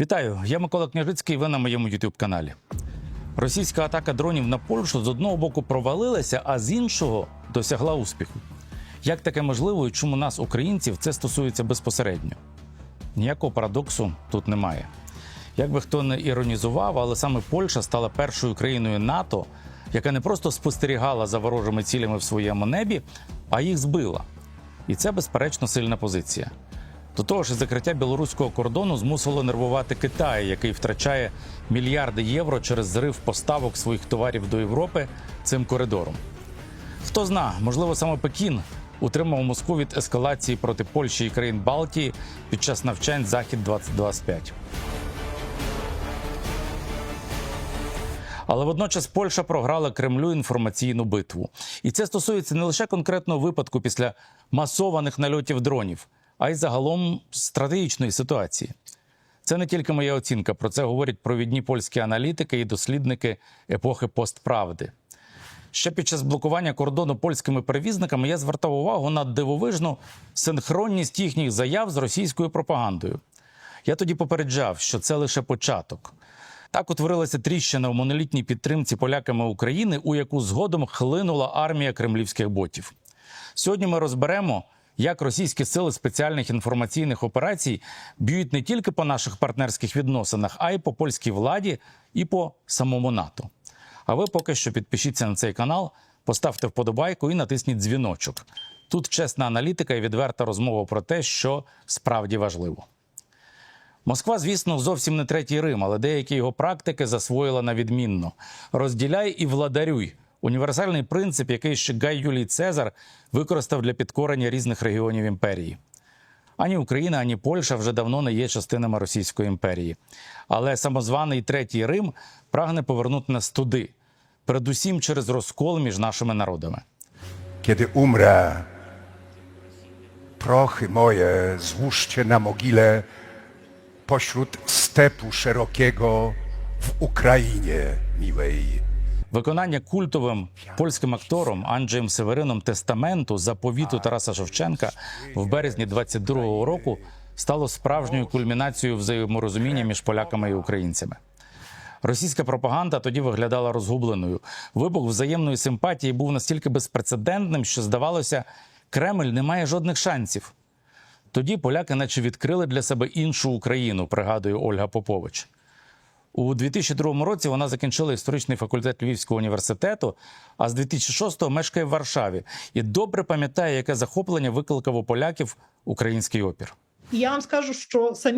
Вітаю, я Микола Княжицький. Ви на моєму youtube каналі. Російська атака дронів на Польщу з одного боку провалилася, а з іншого досягла успіху. Як таке можливо і чому нас, українців, це стосується безпосередньо? Ніякого парадоксу тут немає. Як би хто не іронізував, але саме Польща стала першою країною НАТО, яка не просто спостерігала за ворожими цілями в своєму небі, а їх збила. І це, безперечно, сильна позиція. До того ж, закриття білоруського кордону змусило нервувати Китай, який втрачає мільярди євро через зрив поставок своїх товарів до Європи цим коридором. Хто зна, можливо, саме Пекін утримав Москву від ескалації проти Польщі і країн Балтії під час навчань Захід 2025 Але водночас Польща програла Кремлю інформаційну битву. І це стосується не лише конкретного випадку після масованих нальотів дронів, а й загалом стратегічної ситуації. Це не тільки моя оцінка. Про це говорять провідні польські аналітики і дослідники епохи постправди. Ще під час блокування кордону польськими перевізниками я звертав увагу на дивовижну синхронність їхніх заяв з російською пропагандою. Я тоді попереджав, що це лише початок. Так утворилася тріщина в монолітній підтримці поляками України, у яку згодом хлинула армія кремлівських ботів. Сьогодні ми розберемо, як російські сили спеціальних інформаційних операцій б'ють не тільки по наших партнерських відносинах, а й по польській владі і по самому НАТО. А ви поки що підпишіться на цей канал, поставте вподобайку і натисніть дзвіночок. Тут чесна аналітика і відверта розмова про те, що справді важливо. Москва, звісно, зовсім не третій Рим, але деякі його практики засвоїла на відмінно. Розділяй і владарюй універсальний принцип, який ще Гай Юлій Цезар використав для підкорення різних регіонів імперії. Ані Україна, ані Польща вже давно не є частинами Російської імперії. Але самозваний третій Рим прагне повернути нас туди, передусім через розкол між нашими народами. Kiedy umrę, prochy moje złóżcie na mogile pośród stepu szerokiego w Ukrainie miłej. Виконання культовим польським актором Анджеєм Северином тестаменту заповіту Тараса Шевченка в березні 22-го року стало справжньою кульмінацією взаєморозуміння між поляками і українцями. Російська пропаганда тоді виглядала розгубленою. Вибух взаємної симпатії був настільки безпрецедентним, що здавалося, Кремль не має жодних шансів. Тоді поляки, наче відкрили для себе іншу Україну, пригадує Ольга Попович. У 2002 році вона закінчила історичний факультет Львівського університету, а з 2006-го мешкає в Варшаві і добре пам'ятає, яке захоплення викликав у поляків український опір. Я вам скажу, що самі